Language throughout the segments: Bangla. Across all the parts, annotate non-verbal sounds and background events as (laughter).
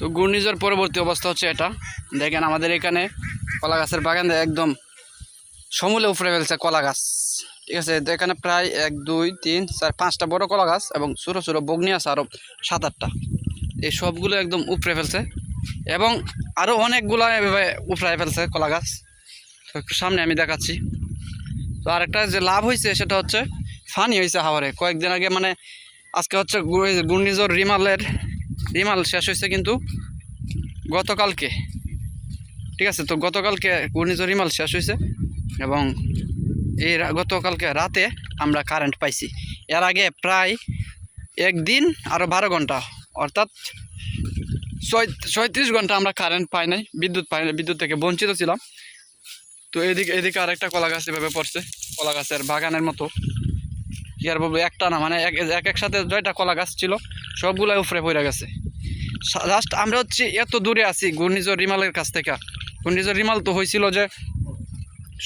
তো ঘূর্ণিঝড় পরবর্তী অবস্থা হচ্ছে এটা। দেখেন আমাদের এখানে কলা গাছের বাগান একদম সমূলে উপরে ফেলছে কলা গাছ। ঠিক আছে এখানে প্রায় এক, দুই, তিন, চার, পাঁচটা বড় কলা গাছ এবং ছোটো ছোটো বগ্নি আছে আরও সাত আটটা এই সবগুলো একদম উপরে ফেলছে এবং আরও অনেকগুলো এভাবে উপরে ফেলছে কলা গাছ। তো একটু সামনে আমি দেখাচ্ছি। তো আরেকটা যে লাভ হয়েছে সেটা হচ্ছে, ফানি হয়েছে হাওয়ারে। কয়েকদিন আগে মানে আজকে হচ্ছে ঘূর্ণি- ঘূর্ণিঝড় রিমালের রিমাল শেষ হয়েছে কিন্তু গতকালকে। ঠিক আছে, তো গতকালকে ঘূর্ণিঝড় রিমাল শেষ হয়েছে এবং এই গতকালকে রাতে আমরা কারেন্ট পাইছি। এর আগে প্রায় একদিন আরও বারো ঘণ্টা, অর্থাৎ ছয় ছয়ত্রিশ ঘণ্টা আমরা কারেন্ট পাই নাই, বিদ্যুৎ পাই নাই, বিদ্যুৎ থেকে বঞ্চিত ছিলাম। তো এদিকে এদিকে আরেকটা কলা গাছ এভাবে পড়ছে কলা গাছের বাগানের মতো। কি আর বলব, একটা না মানে এক এক এক সাথে জয়টা কলা গাছ ছিল, সবগুলাই উপরে পড়ে গেছে। জাস্ট আমরা হচ্ছে এত দূরে আছি ঘূর্ণিঝড় রিমালের কাছ থেকে। ঘূর্ণিঝড় রিমাল তো হয়েছিল যে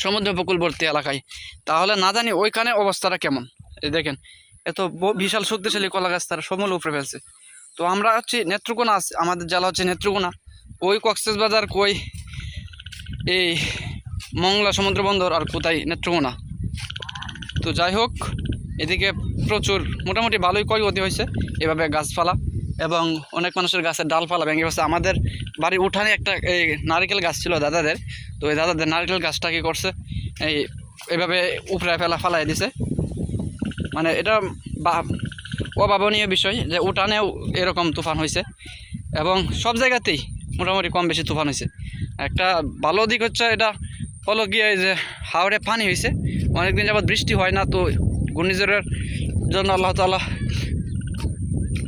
সমুদ্র উপকূলবর্তী এলাকায়। তাহলে না জানি ওইখানে অবস্থাটা কেমন। এই দেখেন, এত বিশাল শক্তিশালী কলা গাছ তারা সমূল উপরে ফেলছে। তো আমরা হচ্ছে নেত্রকোনা আমাদের জেলা হচ্ছে নেত্রকোনা। কই কক্সবাজার, কই এই মংলা সমুদ্র বন্দর আর কোথায় নেত্রকোনা। তো যাই হোক এদিকে প্রচুর, মোটামুটি ভালোই ক্ষয়ক্ষতি হয়েছে এভাবে গাছপালা এবং অনেক মানুষের গাছের ডালপালা ভেঙে গেছে। আমাদের বাড়ির উঠানে একটা এই নারকেল গাছ ছিল দাদাদের, তো ওই দাদাদের নারকেল গাছটা কি করছে? এই এভাবে উপরে ফেলা ফালাই দিছে। মানে এটা অভাবনীয় বিষয় যে উঠানেও এরকম তুফান হয়েছে এবং সব জায়গাতেই মোটামুটি কম বেশি তুফান হয়েছে। একটা ভালো দিক হচ্ছে এটা হলো গিয়ে যে হাওড়ে পানি হয়েছে, অনেকদিন যাবৎ বৃষ্টি হয় না, তো ঘূর্ণিঝড়ের জন্য আল্লাহ তালা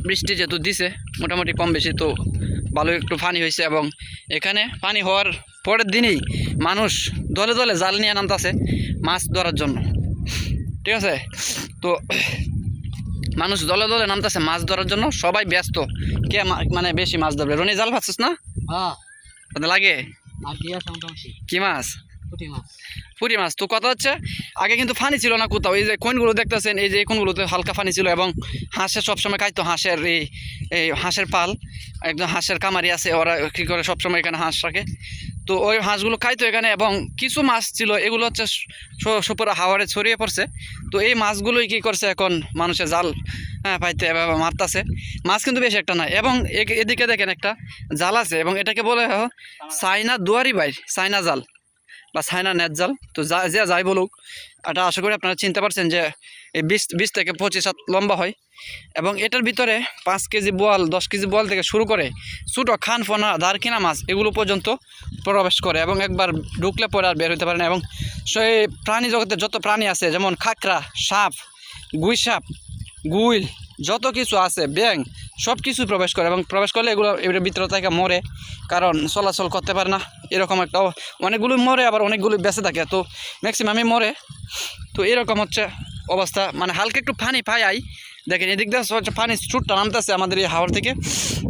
বৃষ্টি যেহেতু দিছে মোটামুটি কম বেশি তো ভালো একটু পানি হয়েছে এবং এখানে পানি হওয়ার পরের দিনেই মানুষ দলে দলে জাল নিয়ে নামতেছে মাছ ধরার জন্য। ঠিক আছে? তো মানুষ দলে দলে নামতেছে মাছ ধরার জন্য সবাই ব্যস্ত। কে মা- মানে বেশি মাছ ধরবে? রনি জাল পাচ্ছিস না? হ্যাঁ। লাগে? কি মাছ? পুঁটি মাছ। তো কথা হচ্ছে, আগে কিন্তু ফানি ছিল না কোথাও। এই যে কোনগুলো দেখতেছেন, এই যে কোনগুলোতে হালকা ফানি ছিল এবং হাঁসের সবসময় খাইতো হাঁসের এই এই হাঁসের পাল, একদম হাঁসের কামারি আছে, ওরা কী করে সবসময় এখানে হাঁস রাখে। তো ওই হাঁসগুলো খাইতো এখানে এবং কিছু মাছ ছিল, এগুলো হচ্ছে সুপুরা হাওয়ারে ছড়িয়ে পড়ছে। তো এই মাছগুলোই কী করছে এখন মানুষের জাল হ্যাঁ পাইতে মারতাছে। মাছ কিন্তু বেশি একটা নাই এবং এদিকে দেখেন একটা জাল আছে এবং এটাকে বলে চাইনা দুয়ারি বাইর, চাইনা জাল। বা চাইনা নেট জাল। তো যা, যে যাই বলুক, এটা আশা করি আপনারা চিনতে পারছেন যে এই বিশ বিশ থেকে পঁচিশ হাত লম্বা হয়। এবং এটার ভিতরে পাঁচ কেজি বোয়াল, দশ কেজি বোয়াল থেকে শুরু করে ছোটো খান, ফোনা, দারকিনা মাছ এগুলো পর্যন্ত প্রবেশ করে এবং একবার ঢুকলে পরে আর বের হতে পারে না। এবং সেই প্রাণী জগতে যত প্রাণী আছে, যেমন খাকরা, সাপ, গুই সাপ, গুইল যত কিছু আছে ব্যাং সব কিছু প্রবেশ করে এবং প্রবেশ করলে এগুলো এর ভিতরে থেকে মরে, কারণ চলাচল করতে পারে না, এরকম একটা অনেকগুলো মরে, আবার অনেকগুলো বেঁচে থাকে, তো ম্যাক্সিমামই মরে। তো এরকম হচ্ছে অবস্থা। মানে হালকা একটু পানি পাই আই। দেখেন, এদিক দিয়ে হচ্ছে পানি ছুটটা নামতেছে আমাদের এই হাওড় থেকে।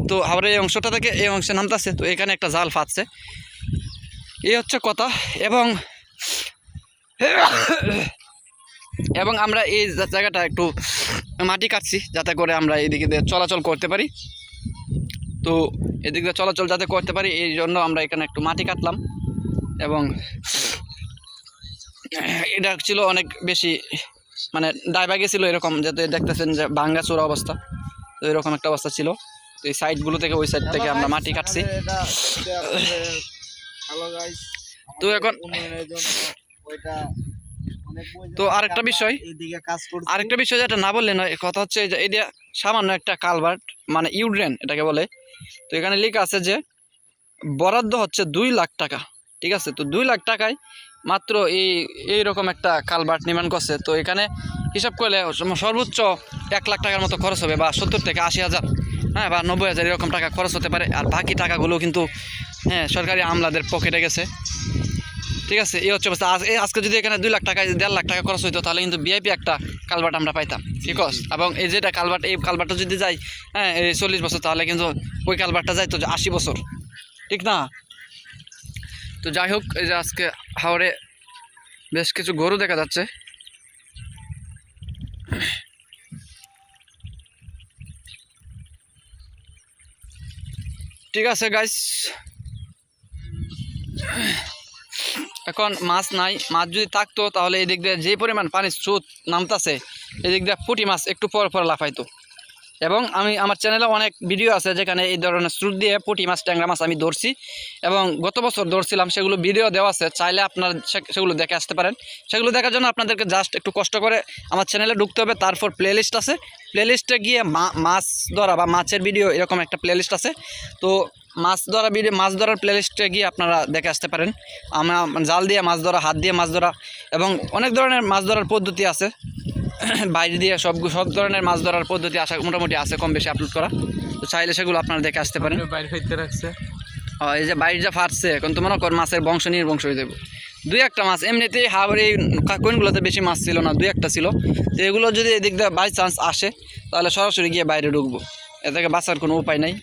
তো হাওড়ের এই অংশটা থেকে এই অংশে নামতেছে, তো এখানে একটা জাল ফাটছে। এই হচ্ছে কথা। এবং (coughs) এবং আমরা এই জায়গাটা একটু মাটি কাটছি যাতে করে আমরা এদিকে দিয়ে চলাচল করতে পারি। তো এদিক দিয়ে চলাচল যাতে করতে পারি এই জন্য আমরা এখানে একটু মাটি কাটলাম এবং এটা ছিল অনেক বেশি মানে ডাইবা ছিল এরকম যাতে দেখতেছেন যে ভাঙ্গা চোরা অবস্থা তো এরকম একটা অবস্থা ছিল। তো এই সাইডগুলো থেকে ওই সাইড থেকে আমরা মাটি কাটছি। তো এখন- উন্নয়নের জন্য ওইটা অনেক তো আরেকটা বিষয় আরেকটা বিষয় যেটা না বললে নয় কথা হচ্ছে যে এটা সামান্য একটা কালভার্ট মানে ইউড্রেন এটাকে বলে তো এখানে লেখা আছে যে বরাদ্দ হচ্ছে দুই লাখ টাকা ঠিক আছে? তো দুই লাখ টাকায় মাত্র এই এইরকম একটা কালভার্ট নির্মাণ করছে। তো এখানে হিসাব করলে সর্বোচ্চ এক লাখ টাকার মতো খরচ হবে বা সত্তর থেকে আশি হাজার হ্যাঁ বা নব্বই হাজার এরকম টাকা খরচ হতে পারে। আর বাকি টাকাগুলো কিন্তু হ্যাঁ সরকারি আমলাদের পকেটে গেছে। ঠিক আছে এই হচ্ছে অবস্থা। এই আজকে যদি এখানে দুই লাখ টাকা দেড় লাখ টাকা খরচ হইতো তাহলে কিন্তু বিআইপি একটা কালভার্ট আমরা পাইতাম ঠিক আছে? এবং এই যেটা কালভার্ট এই কালভার্টটা যদি যাই হ্যাঁ এই চল্লিশ বছর তাহলে কিন্তু ওই কালভার্টটা যাই তো আশি বছর ঠিক না? তো যাই হোক এই যে আজকে হাওড়ে বেশ কিছু গরু দেখা যাচ্ছে। ঠিক আছে গাইস এখন মাছ নাই। মাছ যদি থাকতো তাহলে এদিক দিক দিয়ে যে পরিমাণ পানির স্রোত নামতাছে, এদিক দিয়ে পুঁটি মাছ একটু পর পর লাফাইতো। এবং আমি, আমার চ্যানেলে অনেক ভিডিও আছে যেখানে এই ধরনের স্রোত দিয়ে পুঁটি মাছ, ট্যাংরা মাছ আমি ধরছি। এবং গত বছর ধরছিলাম, সেগুলো ভিডিও দেওয়া আছে। চাইলে আপনার সেগুলো দেখে আসতে পারেন। সেগুলো দেখার জন্য আপনাদেরকে জাস্ট একটু কষ্ট করে আমার চ্যানেলে ঢুকতে হবে। তারপর প্লেলিস্ট আছে। প্লেলিস্টে গিয়ে মাছ ধরা বা মাছের ভিডিও এরকম একটা প্লেলিস্ট আছে। তো মাছ ধরা ভিডিও মাছ ধরার প্লেলিস্টে গিয়ে আপনারা দেখে আসতে পারেন। আমরা জাল দিয়ে মাছ ধরা, হাত দিয়ে মাছ ধরা এবং অনেক ধরনের মাছ ধরার পদ্ধতি আছে। (clears throat) বাইরে দিয়ে সব সব ধরনের মাছ ধরার পদ্ধতি আসা মোটামুটি আছে কম বেশি আপলোড করা। তো চাইলে সেগুলো আপনারা দেখে আসতে পারেন। বাইরে হইতে রাখছে। এই যে বাইরে যা ফাটছে এখন তো মনে কর মাছের বংশ নির্বংশ হয়ে যাবে। দুই একটা মাছ এমনিতেই হাওড়ে কোনগুলোতে বেশি মাছ ছিল না দুই একটা ছিল। তো এগুলো যদি এদিক দিয়ে বাই চান্স আসে তাহলে সরাসরি গিয়ে বাইরে ঢুকবো। এ থেকে বাঁচার কোনো উপায় নাই।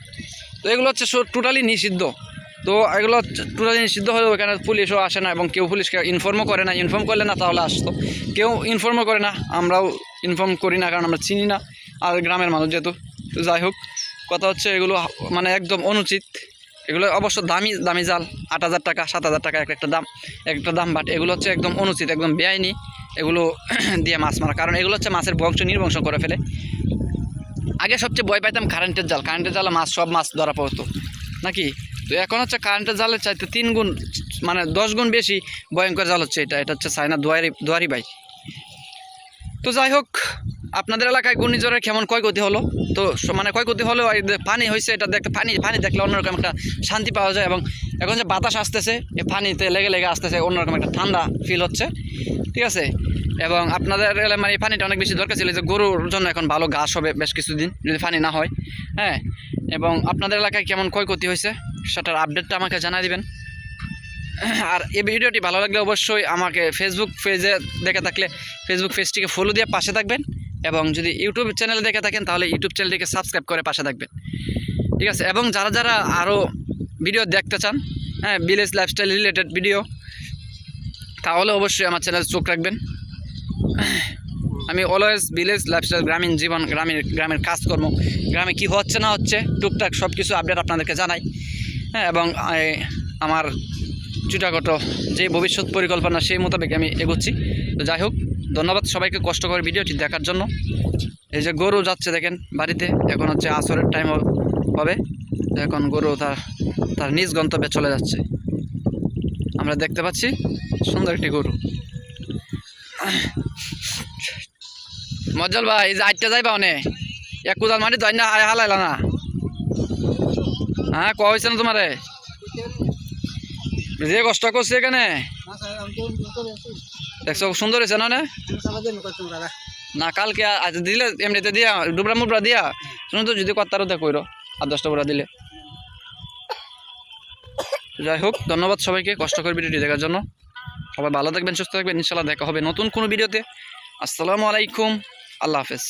তো এগুলো হচ্ছে টোটালি নিষিদ্ধ। তো এগুলো টোটালি নিষিদ্ধ হলেও এখানে পুলিশও আসে না এবং কেউ পুলিশকে ইনফর্মও করে না। ইনফর্ম করলে না তাহলে আসতো। কেউ ইনফর্মও করে না, আমরাও ইনফর্ম করি না কারণ আমরা চিনি না আর গ্রামের মানুষ যেহেতু। তো যাই হোক, কথা হচ্ছে এগুলো মানে একদম অনুচিত। এগুলো অবশ্য দামি দামি জাল, আট হাজার টাকা, সাত হাজার টাকা এক একটা দাম, এক একটা দাম বাট এগুলো হচ্ছে একদম অনুচিত, একদম বেআইনি। এগুলো (clears throat) দিয়ে মাছ মারা। কারণ এগুলো হচ্ছে মাছের বংশ, নির্বংশ করে ফেলে। আগে সবচেয়ে ভয় পাইতাম কারেন্টের জাল। কারেন্টের জালে মাছ, সব মাছ ধরা পড়তো। নাকি? তো এখন হচ্ছে কারেন্টের জালের চাইতে তিন গুণ মানে দশ গুণ বেশি ভয়ঙ্কর জাল হচ্ছে এটা। এটা হচ্ছে চায়না দুয়ারি দুয়ারি বাই তো যাই হোক, আপনাদের এলাকায় ঘূর্ণিঝড়ের কেমন ক্ষয়ক্ষতি হলো? তো মানে ক্ষয়ক্ষতি এই পানি হয়েছে এটা দেখতে পানি পানি দেখলে অন্যরকম একটা শান্তি পাওয়া যায় এবং এখন যে বাতাস আসতেছে এই পানিতে লেগে লেগে আসতেছে, অন্যরকম একটা ঠান্ডা ফিল হচ্ছে। ঠিক আছে? এবং আপনাদের এলাকায় মানে এই পানিটা অনেক বেশি দরকার ছিল যে গরুর জন্য এখন ভালো ঘাস হবে বেশ কিছুদিন, যদি পানি না হয়। হ্যাঁ? এবং আপনাদের এলাকায় কেমন ক্ষয়ক্ষতি হয়েছে সেটার আপডেটটা আমাকে জানাই দিবেন। আর এই ভিডিওটি ভালো লাগলে অবশ্যই আমাকে ফেসবুক পেজে দেখে থাকলে ফেসবুক পেজটিকে ফলো দিয়ে পাশে থাকবেন এবং যদি ইউটিউব চ্যানেলে দেখে থাকেন তাহলে ইউটিউব চ্যানেলটিকে সাবস্ক্রাইব করে পাশে থাকবেন। ঠিক আছে? এবং যারা যারা আরও ভিডিও দেখতে চান হ্যাঁ ভিলেজ লাইফস্টাইল রিলেটেড ভিডিও তাহলে অবশ্যই আমার চ্যানেল চোখ রাখবেন। আমি অলওয়েজ ভিলেজ লাইফস্টাইল গ্রামীণ জীবন গ্রামের গ্রামের কাজকর্ম, গ্রামে কি হচ্ছে না হচ্ছে, টুকটাক সব কিছু আপডেট আপনাদেরকে জানাই। এবং আমার ছোটাখাটো যে ভবিষ্যৎ পরিকল্পনা সেই মোতাবেক আমি এগোচ্ছি। তো যাই হোক, ধন্যবাদ সবাইকে কষ্ট করে ভিডিওটি দেখার জন্য। এই যে গরু যাচ্ছে দেখেন বাড়িতে, এখন হচ্ছে আসরের টাইম হবে। এখন গরু তার তার নিজ গন্তব্যে চলে যাচ্ছে। আমরা দেখতে পাচ্ছি সুন্দর একটি গরু। মজ্জল ভাই, এই যে আটটা যাইবা অনে? এক কুদাল মাটি তো না হালাইলা না। হ্যাঁ কয়া হয়েছে না তোমারে যে কষ্ট করছে এখানে দেখছ সুন্দর হয়েছে না? না কালকে দিলে এমনিতে দিয়া ডুবরা মুবরা দিয়া। শুনুন তো, যদি কত্তারও দেখ কইরো আর দশটা বুড়া দিলে। যাই হোক, ধন্যবাদ সবাইকে, কষ্ট করে ভিডিওটি দেখার জন্য। সবাই ভালো থাকবেন, সুস্থ থাকবেন ইনশাল্লাহ দেখা হবে নতুন কোনো ভিডিওতে আসসালামু আলাইকুম, আল্লাহ হাফেজ।